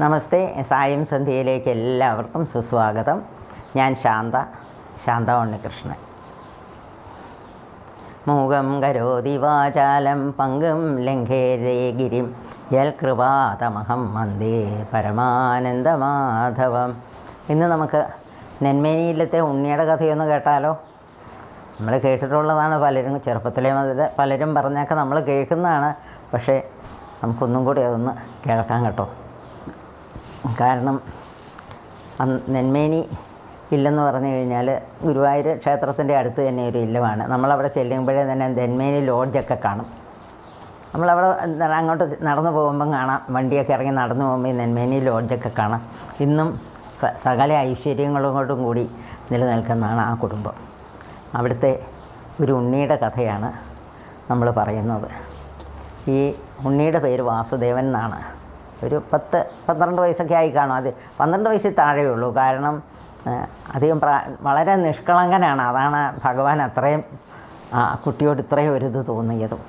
നമസ്തേ സായം സന്ധ്യയിലേക്ക് എല്ലാവർക്കും സുസ്വാഗതം. ഞാൻ ശാന്ത ശാന്ത ഉണ്ണികൃഷ്ണൻ. മൂകം കരോതി വാചാലം പങ്കും ലംഘേരേ ഗിരിം. യൽകൃപാതമഹം മന്ദേ പരമാനന്ദമാധവം. ഇന്ന് നമുക്ക് നെന്മേനിയിലത്തെ ഉണ്ണിയുടെ കഥയൊന്ന് കേട്ടാലോ? നമ്മൾ കേട്ടിട്ടുള്ളതാണ് പലരും ചെറുപ്പത്തിലെ മുതൽ പലരും പറഞ്ഞൊക്കെ നമ്മൾ കേൾക്കുന്നതാണ്. പക്ഷേ നമുക്കൊന്നും കൂടി അതൊന്ന് കേൾക്കാൻ കേട്ടോ. കാരണം നെന്മേനി ഇല്ലെന്ന് പറഞ്ഞു കഴിഞ്ഞാൽ ഗുരുവായൂർ ക്ഷേത്രത്തിന്റെ അടുത്ത് തന്നെ ഒരു ഇല്ലമാണ്. നമ്മളവിടെ ചെല്ലുമ്പോഴേ തന്നെ നെന്മേനി ലോഡ്ജൊക്കെ കാണും. നമ്മളവിടെ അങ്ങോട്ട് നടന്നു പോകുമ്പം കാണാം. വണ്ടിയൊക്കെ ഇറങ്ങി നടന്നു പോകുമ്പോൾ ഈ നെന്മേനി ലോഡ്ജൊക്കെ കാണാം. ഇന്നും സകല ഐശ്വര്യങ്ങളും കൊണ്ടും കൂടി നിലനിൽക്കുന്നതാണ് ആ കുടുംബം. അവിടുത്തെ ഒരു ഉണ്ണിയുടെ കഥയാണ് നമ്മൾ പറയുന്നത്. ഈ ഉണ്ണിയുടെ പേര് വാസുദേവൻ എന്നാണ്. ഒരു പത്ത് പന്ത്രണ്ട് വയസ്സൊക്കെ ആയി കാണും. അത് പന്ത്രണ്ട് വയസ്സിൽ ഉള്ളൂ. കാരണം അധികം പ്രാ വളരെ നിഷ്കളങ്കനാണ്. അതാണ് ഭഗവാൻ അത്രയും കുട്ടിയോട് ഇത്രയും ഒരു ഇത് തോന്നിയതും.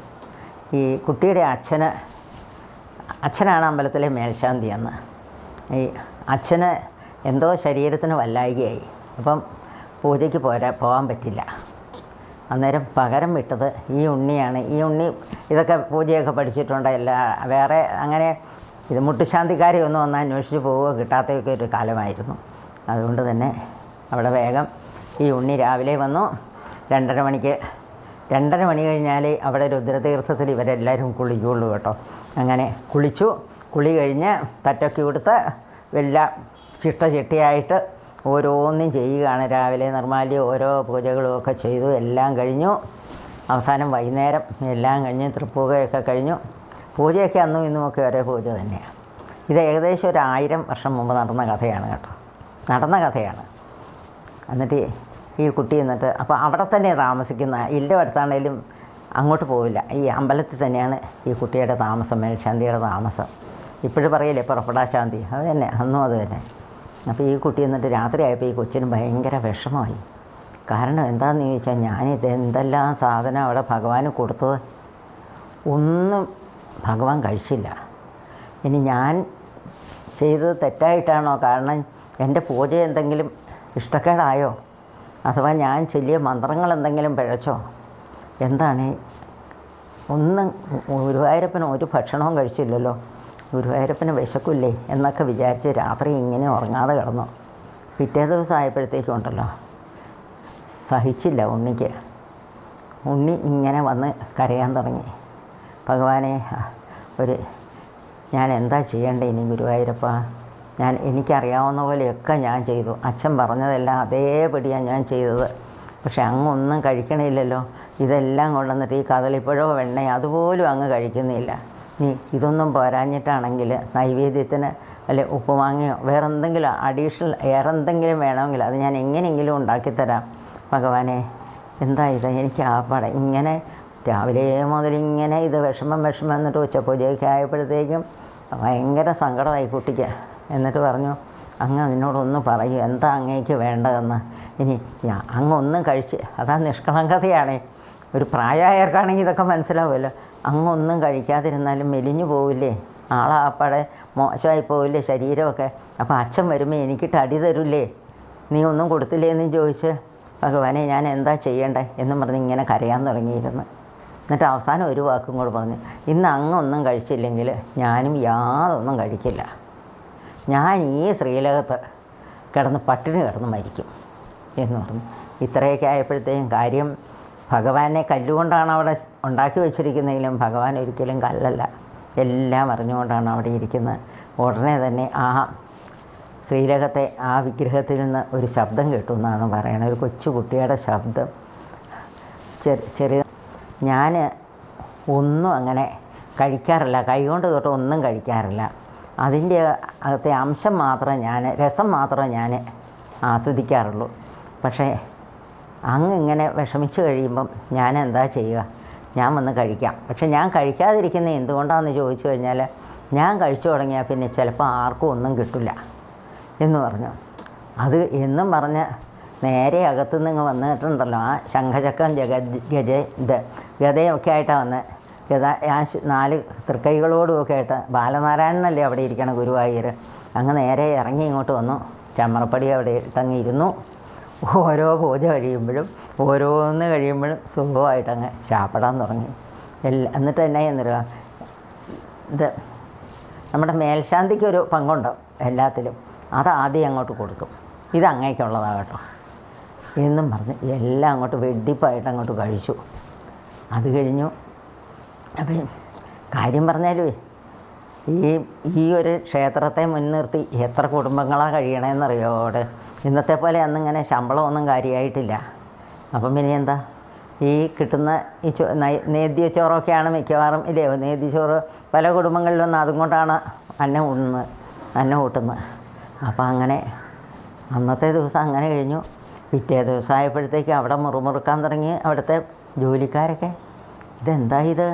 ഈ കുട്ടിയുടെ അച്ഛന് അച്ഛനാണ് അമ്പലത്തിലെ മേൽശാന്തി എന്ന്. ഈ അച്ഛന് എന്തോ ശരീരത്തിന് വല്ലായികയായി. അപ്പം പൂജയ്ക്ക് പോരാ പോകാൻ പറ്റില്ല. അന്നേരം പകരം വിട്ടത് ഈ ഉണ്ണിയാണ്. ഈ ഉണ്ണി ഇതൊക്കെ പൂജയൊക്കെ പഠിച്ചിട്ടുണ്ട്. എല്ലാ വേറെ അങ്ങനെ ഇത് മുട്ടുശാന്തിക്കാരെ ഒന്നും ഒന്ന് അന്വേഷിച്ച് പോവുക. കിട്ടാത്തൊക്കെ ഒരു കാലമായിരുന്നു. അതുകൊണ്ട് തന്നെ അവിടെ വേഗം ഈ ഉണ്ണി രാവിലെ വന്നു. രണ്ടര മണിക്ക് രണ്ടര മണി കഴിഞ്ഞാൽ അവിടെ രുദ്രതീർത്ഥത്തിൽ ഇവരെല്ലാവരും കുളിക്കുള്ളൂ കേട്ടോ. അങ്ങനെ കുളിച്ചു. കുളി കഴിഞ്ഞ് തറ്റൊക്കെ കൊടുത്ത് എല്ലാം ചിട്ട ചിട്ടയായിട്ട് ഓരോന്നും ചെയ്യുകയാണ് രാവിലെ. നിർമാല്യം ഓരോ പൂജകളും ഒക്കെ ചെയ്തു. എല്ലാം കഴിഞ്ഞു. അവസാനം വൈകുന്നേരം എല്ലാം കഴിഞ്ഞ് തൃപ്പൂകയൊക്കെ കഴിഞ്ഞു. പൂജയൊക്കെ അന്നും ഇന്നുമൊക്കെ ഒരേ പൂജ തന്നെയാണ്. ഇത് ഏകദേശം ഒരു ആയിരം വർഷം മുമ്പ് നടന്ന കഥയാണ് കേട്ടോ. നടന്ന കഥയാണ്. എന്നിട്ട് ഈ കുട്ടി എന്നിട്ട് അപ്പോൾ അവിടെ തന്നെ താമസിക്കുന്ന ഇല്ല അടുത്താണേലും അങ്ങോട്ട് പോവില്ല. ഈ അമ്പലത്തിൽ തന്നെയാണ് ഈ കുട്ടിയുടെ താമസം മേൽശാന്തിയുടെ താമസം. ഇപ്പോഴും പറയില്ലേ പുറപ്പെടാ ശാന്തി. അത് തന്നെ അന്നും അത് തന്നെ. അപ്പോൾ ഈ കുട്ടി എന്നിട്ട് രാത്രിയായപ്പോൾ ഈ കൊച്ചിന് ഭയങ്കര വിഷമമായി. കാരണം എന്താണെന്ന് ചോദിച്ചാൽ ഞാനിത് എന്തെല്ലാം സാധനം അവിടെ ഭഗവാന് കൊടുത്തത്? ഒന്നും ഭഗവാൻ കഴിച്ചില്ല. ഇനി ഞാൻ ചെയ്തത് തെറ്റായിട്ടാണോ? കാരണം എന്റെ പൂജ എന്തെങ്കിലും ഇഷ്ടക്കേടായോ? അഥവാ ഞാൻ ചൊല്ലിയ മന്ത്രങ്ങൾ എന്തെങ്കിലും പിഴച്ചോ? എന്താണ്? ഒന്നും ഗുരുവായൂരപ്പന് ഒരു ഭക്ഷണവും കഴിച്ചില്ലല്ലോ. ഗുരുവായൂരപ്പന് വിശക്കില്ലേ എന്നൊക്കെ വിചാരിച്ച് രാത്രി ഇങ്ങനെ ഉറങ്ങാതെ കിടന്നു. പിറ്റേ ദിവസം ആയപ്പോഴത്തേക്കും ഉണ്ടല്ലോ. സഹിച്ചില്ല ഉണ്ണിക്ക്. ഉണ്ണി ഇങ്ങനെ വന്ന് കരയാൻ തുടങ്ങി. ഭഗവാനെ ഒരു ഞാൻ എന്താ ചെയ്യേണ്ടത് ഇനി ഗുരുവായൂരപ്പ? ഞാൻ എനിക്കറിയാവുന്ന പോലെയൊക്കെ ഞാൻ ചെയ്തു. അച്ഛൻ പറഞ്ഞതെല്ലാം അതേപടിയാണ് ഞാൻ ചെയ്തത്. പക്ഷെ അങ്ങൊന്നും കഴിക്കണില്ലല്ലോ. ഇതെല്ലാം കൊണ്ടുവന്നിട്ട് ഈ കദളിപ്പഴോ വെണ്ണയോ അതുപോലും അങ്ങ് കഴിക്കുന്നില്ല. നീ ഇതൊന്നും പോരാഞ്ഞിട്ടാണെങ്കിൽ നൈവേദ്യത്തിന് അല്ലെ ഉപ്പുമാങ്ങയോ വേറെ എന്തെങ്കിലും അഡീഷണൽ വേറെ എന്തെങ്കിലും വേണമെങ്കിൽ അത് ഞാൻ എങ്ങനെയെങ്കിലും ഉണ്ടാക്കിത്തരാം. ഭഗവാനെ എന്താ ഇത്? എനിക്ക് ആ പടം ഇങ്ങനെ രാവിലെ മുതൽ ഇങ്ങനെ ഇത് വിഷമം വിഷമം എന്നിട്ട് ഉച്ചപൂജയൊക്കെ ആയപ്പോഴത്തേക്കും ഭയങ്കര സങ്കടമായി കുട്ടിക്ക്. എന്നിട്ട് പറഞ്ഞു അങ്ങ് അതിനോടൊന്ന് പറയൂ എന്താ അങ്ങേക്ക് വേണ്ടതെന്ന്. ഇനി അങ്ങ് ഒന്നും കഴിച്ച് അതാ നിഷ്കളങ്കതയാണ്. ഒരു പ്രായമായവർക്കാണെങ്കിൽ ഇതൊക്കെ മനസ്സിലാവുമല്ലോ. അങ്ങ് ഒന്നും കഴിക്കാതിരുന്നാലും മെലിഞ്ഞു പോവില്ലേ? ആളാപ്പാടെ മോശമായി പോവില്ലേ ശരീരമൊക്കെ? അപ്പോൾ അച്ഛൻ വരുമ്പോൾ എനിക്കിട്ട് അടി തരില്ലേ നീ ഒന്നും കൊടുത്തില്ലേ എന്ന് ചോദിച്ച് ഭഗവാനെ ഞാൻ എന്താ ചെയ്യേണ്ടേ? എന്നും പറഞ്ഞ് ഇങ്ങനെ കരയാൻ തുടങ്ങിയിരുന്നു. എന്നിട്ട് അവസാനം ഒരു വാക്കും കൂടെ പറഞ്ഞു ഇന്ന് അങ്ങൊന്നും കഴിച്ചില്ലെങ്കിൽ ഞാനും യാതൊന്നും കഴിക്കില്ല. ഞാൻ ഈ ശ്രീലകത്ത് കിടന്ന് പട്ടിണി കിടന്ന് മരിക്കും എന്ന് പറഞ്ഞു. ഇത്രയൊക്കെ ആയപ്പോഴത്തേക്കും കാര്യം ഭഗവാനെ കല്ലുകൊണ്ടാണ് അവിടെ ഉണ്ടാക്കി വെച്ചിരിക്കുന്നതെങ്കിലും ഭഗവാൻ ഒരിക്കലും കല്ലല്ല. എല്ലാം അറിഞ്ഞുകൊണ്ടാണ് അവിടെ ഇരിക്കുന്നത്. ഉടനെ തന്നെ ആ ശ്രീലകത്തെ ആ വിഗ്രഹത്തിൽ നിന്ന് ഒരു ശബ്ദം കേട്ടു എന്നാണ് പറയുന്നത് ഒരു കൊച്ചു കുട്ടിയുടെ ശബ്ദം ചെറിയ ഞാൻ ഒന്നും അങ്ങനെ കഴിക്കാറില്ല. കൈകൊണ്ട് തൊട്ട് ഒന്നും കഴിക്കാറില്ല. അതിന്റെ അകത്തെ അംശം മാത്രം ഞാൻ രസം മാത്രം ഞാൻ ആസ്വദിക്കാറുള്ളൂ. പക്ഷേ അങ്ങ് ഇങ്ങനെ വിഷമിച്ച് കഴിയുമ്പം ഞാൻ എന്താ ചെയ്യുക? ഞാൻ വന്ന് കഴിക്കാം. പക്ഷെ ഞാൻ കഴിക്കാതിരിക്കുന്നത് എന്തുകൊണ്ടാണെന്ന് ചോദിച്ചു കഴിഞ്ഞാൽ ഞാൻ കഴിച്ചു തുടങ്ങിയാൽ പിന്നെ ചിലപ്പോൾ ആർക്കും ഒന്നും കിട്ടില്ല എന്ന് പറഞ്ഞു. അത് എന്നും പറഞ്ഞ് നേരെ അകത്തുനിന്ന് വന്നിട്ടുണ്ടല്ലോ ആ ശംഖചക്രം ജഗ ഗജ ഇത്. ഗതയൊക്കെ ആയിട്ടാണ് വന്നത് ഗത ആ നാല് തൃക്കൈകളോടുമൊക്കെ ആയിട്ട് ബാലനാരായണനല്ലേ അവിടെ ഇരിക്കണം ഗുരുവായൂർ അങ്ങ് നേരെ ഇറങ്ങി ഇങ്ങോട്ട് വന്നു. ചമ്മറപ്പടി അവിടെ ഇട്ടങ്ങ് ഇരുന്നു. ഓരോ പൂജ കഴിയുമ്പോഴും ഓരോന്ന് കഴിയുമ്പോഴും സുഖമായിട്ടങ്ങ് ചാപ്പിടാൻ തുടങ്ങി. എല്ലാ എന്നിട്ട് എന്നെ ചെയ്യുന്നറിയോ? ഇത് നമ്മുടെ മേൽശാന്തിക്ക് ഒരു പങ്കുണ്ട് എല്ലാത്തിലും. അത് ആദ്യം അങ്ങോട്ട് കൊടുക്കും. ഇത് അങ്ങേക്കുള്ളതാണ് കേട്ടോ. എന്നും പറഞ്ഞ് എല്ലാം അങ്ങോട്ട് വെടിപ്പായിട്ട് അങ്ങോട്ട് കഴിച്ചു. അത് കഴിഞ്ഞു. അപ്പം കാര്യം പറഞ്ഞാലേ ഈ ഈ ഒരു ക്ഷേത്രത്തെ മുൻനിർത്തി എത്ര കുടുംബങ്ങളാണ് കഴിയണമെന്നറിയോ അവിടെ? ഇന്നത്തെ പോലെ അന്നിങ്ങനെ ശമ്പളമൊന്നും കാര്യമായിട്ടില്ല അപ്പം പിന്നെ എന്താ? ഈ കിട്ടുന്ന ഈ ചോ നേദ്യച്ചോറൊക്കെയാണ് മിക്കവാറും ഇല്ലേ? നേദ്യച്ചോറ് പല കുടുംബങ്ങളിലൊന്നും അതും കൊണ്ടാണ് അന്നം ഊട്ടുന്നത് അന്നം ഊട്ടുന്നത്. അപ്പം അങ്ങനെ അന്നത്തെ ദിവസം അങ്ങനെ കഴിഞ്ഞു. പിറ്റേ ദിവസം ആയപ്പോഴത്തേക്ക് അവിടെ മുറുമുറുക്കാൻ തുടങ്ങി. അവിടുത്തെ ജോലിക്കാരൊക്കെ? ഇതെന്താ ഇത്?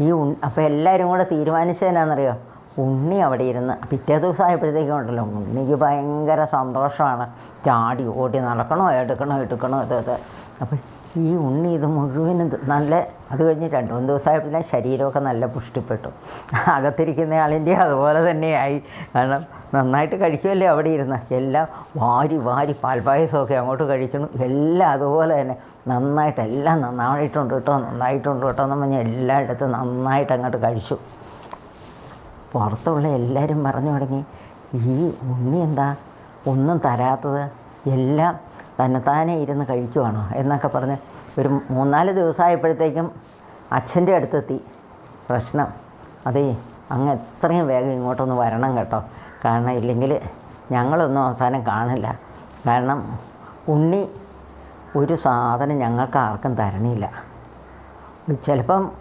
ഈ ഉൺ അപ്പോൾ എല്ലാവരും കൂടെ തീരുമാനിച്ചതിനാണെന്നറിയോ ഉണ്ണി അവിടെ ഇരുന്ന് പിറ്റേ ദിവസം ആയപ്പോഴത്തേക്കും ഉണ്ടല്ലോ ഉണ്ണിക്ക് ഭയങ്കര സന്തോഷമാണ്. ചാടി ഓടി നടക്കണോ എടുക്കണോ എടുക്കണോ ഇത് ഇത്. അപ്പോൾ ഈ ഉണ്ണി ഇത് മുഴുവനും നല്ല അത് കഴിഞ്ഞ് രണ്ട് മൂന്ന് ദിവസമായപ്പോൾ ശരീരമൊക്കെ നല്ല പുഷ്ടിപ്പെട്ടു. അകത്തിരിക്കുന്ന ആളിന്റെ അതുപോലെ തന്നെയായി. കാരണം നന്നായിട്ട് കഴിക്കുമല്ലേ അവിടെ ഇരുന്ന്? എല്ലാം വാരി വാരി പാൽപ്പായസമൊക്കെ അങ്ങോട്ട് കഴിക്കണം എല്ലാം അതുപോലെ തന്നെ. നന്നായിട്ട് എല്ലാം നന്നായിട്ടുണ്ട് കേട്ടോ. നന്നായിട്ടുണ്ട് കേട്ടോ എന്ന് പറഞ്ഞാൽ എല്ലായിടത്തും നന്നായിട്ട് അങ്ങോട്ട് കഴിച്ചു. പുറത്തുള്ള എല്ലാവരും പറഞ്ഞു തുടങ്ങി ഈ ഉണ്ണി എന്താ? ഒന്നും തരാത്തത്. എല്ലാം തന്നെത്താനെ ഇരുന്ന് കഴിക്കുവാണോ എന്നൊക്കെ പറഞ്ഞ് ഒരു മൂന്നാൽ ദിവസമായപ്പോഴത്തേക്കും അച്ഛന്റെ അടുത്തെത്തി. പ്രശ്നം. അതേ അങ്ങ് എത്രയും വേഗം ഇങ്ങോട്ടൊന്ന് വരണം കേട്ടോ. കാരണം ഇല്ലെങ്കിൽ ഞങ്ങളൊന്നും അവസാനം കാണില്ല. കാരണം ഉണ്ണി ഒരു സാധനം ഞങ്ങൾക്ക് ആർക്കും തരണില്ല. ചിലപ്പം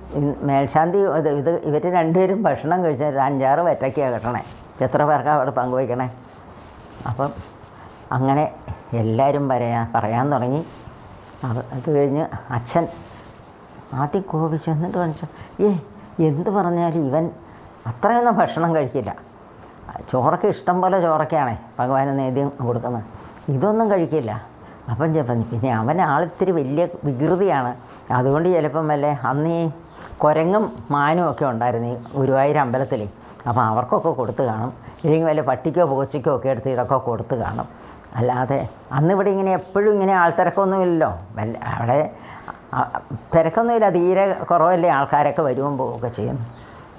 മേൽശാന്തി ഇത് ഇവർ രണ്ടുപേരും ഭക്ഷണം കഴിച്ചാൽ ഒരു അഞ്ചാറ് വറ്റയ്ക്കാണ് കിട്ടണേ. എത്ര പേർക്കാണ് അവിടെ പങ്കുവയ്ക്കണേ? അപ്പം അങ്ങനെ എല്ലാവരും പറയാ പറയാൻ തുടങ്ങി. അത് അത് കഴിഞ്ഞ് അച്ഛൻ ആദ്യം കോപിച്ചു. എന്നിട്ട് കാണിച്ചു ഏ എന്ത് പറഞ്ഞാലും ഇവൻ അത്രയൊന്നും ഭക്ഷണം കഴിക്കില്ല. ചോറൊക്കെ ഇഷ്ടം പോലെ ചോറൊക്കെയാണേ ഭഗവാന് നേദ്യം കൊടുക്കുന്നത്. ഇതൊന്നും കഴിക്കില്ല. അപ്പം പറഞ്ഞു പിന്നെ അവൻ ആളിത്തിരി വലിയ വികൃതിയാണ്. അതുകൊണ്ട് ചിലപ്പം വല്ല അന്ന് ഈ കുരങ്ങും മാനും ഒക്കെ ഉണ്ടായിരുന്നു ഈ ഗുരുവായൂർ അമ്പലത്തിൽ അപ്പം അവർക്കൊക്കെ കൊടുത്ത് കാണും. ഇല്ലെങ്കിൽ വല്ല പട്ടിക്കോ പൂച്ചയ്ക്കോ ഒക്കെ എടുത്ത് ഇതൊക്കെ കൊടുത്ത് കാണും. അല്ലാതെ അന്നിവിടെ ഇങ്ങനെ എപ്പോഴും ഇങ്ങനെ ആൾത്തിരക്കൊന്നുമില്ലല്ലോ. അവിടെ തിരക്കൊന്നുമില്ല. തീരെ കുറവല്ലേ ആൾക്കാരൊക്കെ വരുമ്പോൾ പോവുകയൊക്കെ ചെയ്യുന്നു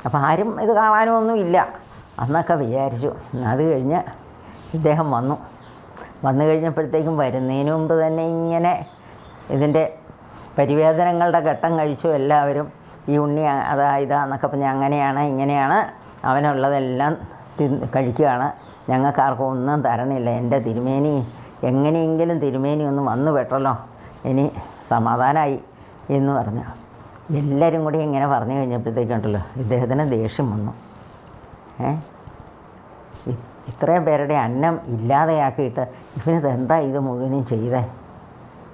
അപ്പോൾ ആരും ഇത് കാണാനും ഒന്നുമില്ല അന്നൊക്കെ വിചാരിച്ചു. അത് കഴിഞ്ഞ് ഇദ്ദേഹം വന്നു. വന്നു കഴിഞ്ഞപ്പോഴത്തേക്കും വരുന്നതിന് മുമ്പ് തന്നെ ഇങ്ങനെ ഇതിന്റെ പരിവേദനങ്ങളുടെ ഘട്ടം കഴിച്ചു എല്ലാവരും. ഈ ഉണ്ണി അതാ ഇതാ എന്നൊക്കെ പറഞ്ഞ് അങ്ങനെയാണ് ഇങ്ങനെയാണ് അവനുള്ളതെല്ലാം കഴിക്കുകയാണ്. ഞങ്ങൾക്ക് ആർക്കും ഒന്നും തരണില്ല. എന്റെ തിരുമേനി എങ്ങനെയെങ്കിലും തിരുമേനി ഒന്ന് വന്നു പെട്ടല്ലോ. ഇനി സമാധാനമായി എന്ന് പറഞ്ഞു. എല്ലാവരും കൂടി ഇങ്ങനെ പറഞ്ഞു കഴിഞ്ഞപ്പോഴത്തേക്കുണ്ടല്ലോ ഇദ്ദേഹത്തിന് ദേഷ്യം വന്നു. ഏ? ഇത്രയും പേരുടെ അന്നം ഇല്ലാതെയാക്കിയിട്ട് ഇവനിത് എന്താ ഇത് മുഴുവനും ചെയ്തേ?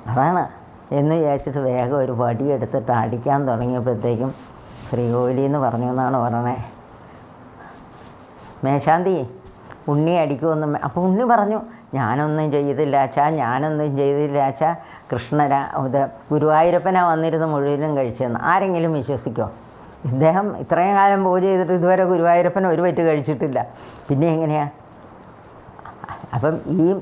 അതാണ് എന്ന് വിചാരിച്ചിട്ട് വേഗം ഒരു വടിയെടുത്തിട്ട് അടിക്കാൻ തുടങ്ങിയപ്പോഴത്തേക്കും ശ്രീകോലി എന്ന് പറഞ്ഞു എന്നാണ് പറയണേ മേശാന്തി ഉണ്ണി അടിക്കുമെന്നും അപ്പോൾ ഉണ്ണി പറഞ്ഞു ഞാനൊന്നും ചെയ്തില്ല അച്ഛാ ഞാനൊന്നും ചെയ്തില്ല അച്ഛാ കൃഷ്ണന ഇത് ഗുരുവായൂരപ്പനാ വന്നിരുന്ന് മുഴുവനും കഴിച്ചെന്ന്. ആരെങ്കിലും വിശ്വസിക്കോ? ഇദ്ദേഹം ഇത്രയും കാലം പൂജ ചെയ്തിട്ട് ഇതുവരെ ഗുരുവായൂരപ്പൻ ഒരു പറ്റ് കഴിച്ചിട്ടില്ല. പിന്നെ എങ്ങനെയാണ് അപ്പം ഈ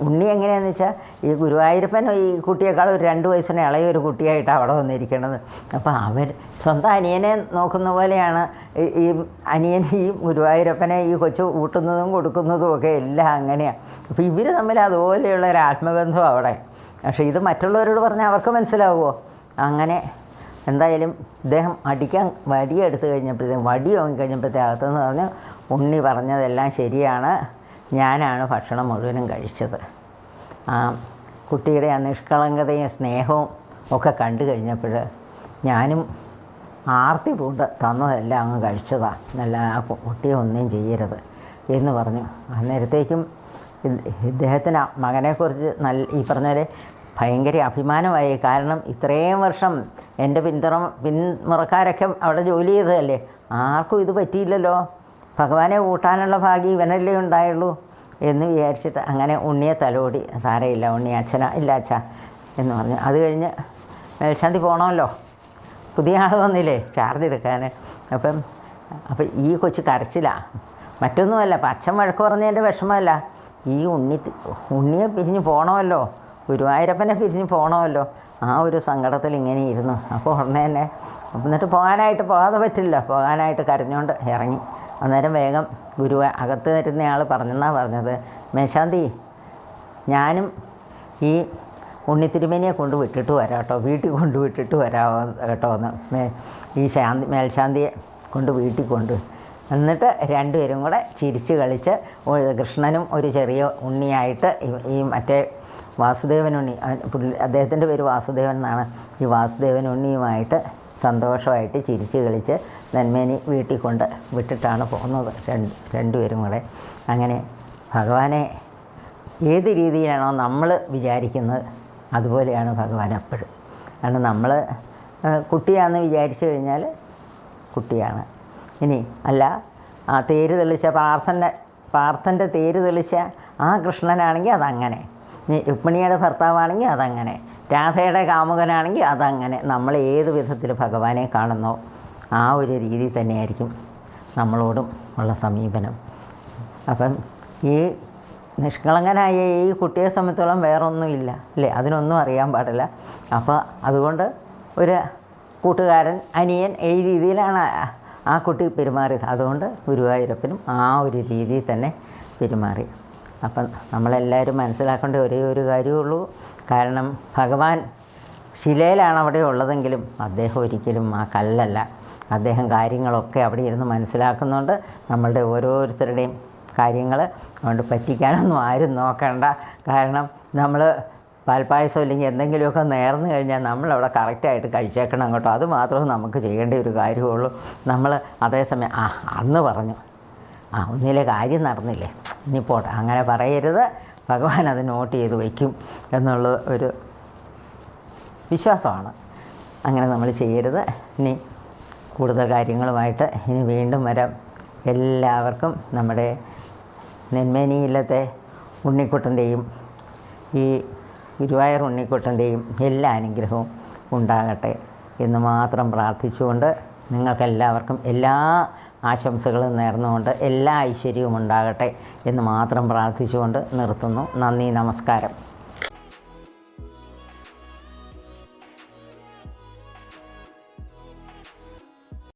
ഉണ്ണി എങ്ങനെയാന്ന് വെച്ചാൽ ഈ ഗുരുവായൂരപ്പൻ ഈ കുട്ടിയേക്കാൾ ഒരു രണ്ട് വയസ്സിന് ഇളയ ഒരു കുട്ടിയായിട്ടാണ് അവിടെ വന്നിരിക്കണത്. അപ്പം അവർ സ്വന്തം അനിയനെ നോക്കുന്ന പോലെയാണ് ഈ- അനിയൻ ഈ ഗുരുവായൂരപ്പനെ ഈ കൊച്ചു ഊട്ടുന്നതും കൊടുക്കുന്നതും ഒക്കെ എല്ലാം അങ്ങനെയാണ് അപ്പോൾ ഇവർ തമ്മിൽ അതുപോലെയുള്ള ഒരു ആത്മബന്ധം അവിടെ. പക്ഷേ ഇത് മറ്റുള്ളവരോട് പറഞ്ഞാൽ അവർക്ക് മനസ്സിലാവുമോ അങ്ങനെ എന്തായാലും ഇദ്ദേഹം അടിക്കാൻ വടി എടുത്തു കഴിഞ്ഞപ്പോഴത്തേക്കും വടി വാങ്ങിക്കഴിഞ്ഞപ്പോഴത്തേക്കും അകത്തുനിന്ന് പറഞ്ഞു ഉണ്ണി പറഞ്ഞതെല്ലാം ശരിയാണ്. ഞാനാണ് ഭക്ഷണം മുഴുവനും കഴിച്ചത്. ആ കുട്ടിയുടെ ആ നിഷ്കളങ്കതയും സ്നേഹവും ഒക്കെ കണ്ടു കഴിഞ്ഞപ്പോൾ ഞാനും ആർത്തി പൂണ്ട് തന്നതെല്ലാം അങ്ങ് കഴിച്ചതാണ് നല്ല ആ കുട്ടിയെ ഒന്നും ചെയ്യരുത് എന്ന് പറഞ്ഞു. അന്നേരത്തേക്കും ഇദ്ദേഹത്തിന് മകനെക്കുറിച്ച് നല്ല ഈ പറഞ്ഞ ഭയങ്കര അഭിമാനമായി. കാരണം ഇത്രയും വർഷം എന്റെ പിന്തുണ പിന്മുറക്കാരൊക്കെ അവിടെ ജോലി ചെയ്തതല്ലേ? ആർക്കും ഇത് പറ്റിയില്ലല്ലോ. ഭഗവാനെ കൂട്ടാനുള്ള ഭാഗ്യം ഇവനല്ലേ ഉണ്ടായുള്ളൂ എന്ന് വിചാരിച്ചിട്ട് അങ്ങനെ ഉണ്ണിയെ തലോടി സാരയില്ല ഉണ്ണി അച്ഛന ഇല്ല അച്ഛ എന്ന് പറഞ്ഞു. അത് കഴിഞ്ഞ് മേൽശാന്തി പോകണമല്ലോ പുതിയ ആൾ വന്നില്ലേ ചാർജ് എടുക്കാൻ അപ്പം അപ്പം ഈ കൊച്ചു കരച്ചിലാണ് മറ്റൊന്നുമല്ല അച്ഛൻ വഴക്ക് പറഞ്ഞതിന്റെ വിഷമമല്ല. ഈ ഉണ്ണി ഉണ്ണിയെ പിരിഞ്ഞ് പോകണമല്ലോ ഗുരുവായൂരപ്പനെ പിരിഞ്ഞ് പോകണമല്ലോ ആ ഒരു സങ്കടത്തിൽ ഇങ്ങനെ ഇരുന്നു. അപ്പോൾ ഉടനെ തന്നെ എന്നിട്ട് പോകാനായിട്ട് പോകാതെ പറ്റില്ല. പോകാനായിട്ട് കരഞ്ഞുകൊണ്ട് ഇറങ്ങി. അന്നേരം വേഗം ഗുരു അകത്ത് വരുന്നയാൾ പറഞ്ഞെന്നാണ് പറഞ്ഞത്. മേശാന്തി ഞാനും ഈ ഉണ്ണിത്തിരുമേനിയെ കൊണ്ട് വിട്ടിട്ട് വരാം കേട്ടോ വീട്ടിൽ കൊണ്ട് വിട്ടിട്ട് വരാമോ കേട്ടോ എന്ന് ഈ ശാന്തി മേൽശാന്തിയെ കൊണ്ട് വീട്ടിൽ കൊണ്ട്. എന്നിട്ട് രണ്ടുപേരും കൂടെ ചിരിച്ച് കളിച്ച് കൃഷ്ണനും ഒരു ചെറിയ ഉണ്ണിയായിട്ട് ഈ- മറ്റേ വാസുദേവൻ ഉണ്ണി അദ്ദേഹത്തിന്റെ പേര് വാസുദേവൻ എന്നാണ്. ഈ വാസുദേവൻ ഉണ്ണിയുമായിട്ട് സന്തോഷമായിട്ട് ചിരിച്ച് കളിച്ച് നന്മേനി വീട്ടിൽ കൊണ്ട് വിട്ടിട്ടാണ് പോകുന്നത് രണ്ട് രണ്ടുപേരും കൂടെ. അങ്ങനെ ഭഗവാനെ ഏത് രീതിയിലാണോ നമ്മൾ വിചാരിക്കുന്നത് അതുപോലെയാണ് ഭഗവാൻ എപ്പോഴും കാരണം നമ്മൾ കുട്ടിയാണെന്ന് വിചാരിച്ചു കഴിഞ്ഞാൽ കുട്ടിയാണ്. ഇനി അല്ല ആ തേര് തെളിച്ച പാർത്ഥന്റെ പാർത്ഥന്റെ തേര് തെളിച്ച ആ കൃഷ്ണനാണെങ്കിൽ അതങ്ങനെ. ഇനി രുക്മിണിയുടെ ഭർത്താവാണെങ്കിൽ അതങ്ങനെ. രാധയുടെ കാമുകനാണെങ്കിൽ അതങ്ങനെ. നമ്മൾ ഏത് വിധത്തിൽ ഭഗവാനെ കാണുന്നോ ആ ഒരു രീതി തന്നെയായിരിക്കും നമ്മളോടും ഉള്ള സമീപനം. അപ്പം ഈ നിഷ്കളങ്കനായ ഈ കുട്ടിയെ സംബന്ധിച്ചോളം വേറൊന്നുമില്ല അല്ലേ? അതിനൊന്നും അറിയാൻ പാടില്ല. അപ്പോൾ അതുകൊണ്ട് ഒരു കൂട്ടുകാരൻ അനിയൻ ഈ രീതിയിലാണ് ആ- കുട്ടി പെരുമാറിയത്. അതുകൊണ്ട് ഗുരുവായൂരപ്പനും ആ ഒരു രീതിയിൽ തന്നെ പെരുമാറി. അപ്പം നമ്മളെല്ലാവരും മനസ്സിലാക്കേണ്ട ഒരേ ഒരു കാര്യമുള്ളൂ. കാരണം ഭഗവാൻ ശിലയിലാണ് അവിടെ ഉള്ളതെങ്കിലും അദ്ദേഹം ഒരിക്കലും ആ കല്ലല്ല. അദ്ദേഹം കാര്യങ്ങളൊക്കെ അവിടെ ഇരുന്ന് മനസ്സിലാക്കുന്നുണ്ട്. നമ്മളുടെ ഓരോരുത്തരുടെയും കാര്യങ്ങൾ അതുകൊണ്ട് പറ്റിക്കാനൊന്നും ആരും നോക്കണ്ട. കാരണം നമ്മൾ പാൽപ്പായസം ഇല്ലെങ്കിൽ എന്തെങ്കിലുമൊക്കെ നേർന്നു കഴിഞ്ഞാൽ നമ്മളവിടെ കറക്റ്റായിട്ട് കഴിച്ചേക്കണം കേട്ടോ. അത് മാത്രമേ നമുക്ക് ചെയ്യേണ്ട ഒരു കാര്യമുള്ളൂ. നമ്മൾ അതേസമയം ആ അന്ന് പറഞ്ഞു. ആ ഒന്നിലെ കാര്യം നടന്നില്ലേ? ഇനി പോട്ടെ അങ്ങനെ പറയരുത്. ഭഗവാൻ അത് നോട്ട് ചെയ്ത് വയ്ക്കും എന്നുള്ള ഒരു വിശ്വാസമാണ്. അങ്ങനെ നമ്മൾ ചെയ്യരുത്. ഇനി കൂടുതൽ കാര്യങ്ങളുമായിട്ട് ഇനി വീണ്ടും വരാം. എല്ലാവർക്കും നമ്മുടെ നെന്മേനിയില്ലത്തെ ഉണ്ണിക്കുട്ടന്റെയും ഈ ഗുരുവായൂർ ഉണ്ണിക്കുട്ടന്റെയും എല്ലാ അനുഗ്രഹവും ഉണ്ടാകട്ടെ എന്ന് മാത്രം പ്രാർത്ഥിച്ചുകൊണ്ട് നിങ്ങൾക്കെല്ലാവർക്കും എല്ലാ ആശംസകളും നേർന്നുകൊണ്ട് എല്ലാ ഐശ്വര്യവും ഉണ്ടാകട്ടെ എന്ന് മാത്രം പ്രാർത്ഥിച്ചുകൊണ്ട് നിർത്തുന്നു. നന്ദി നമസ്കാരം.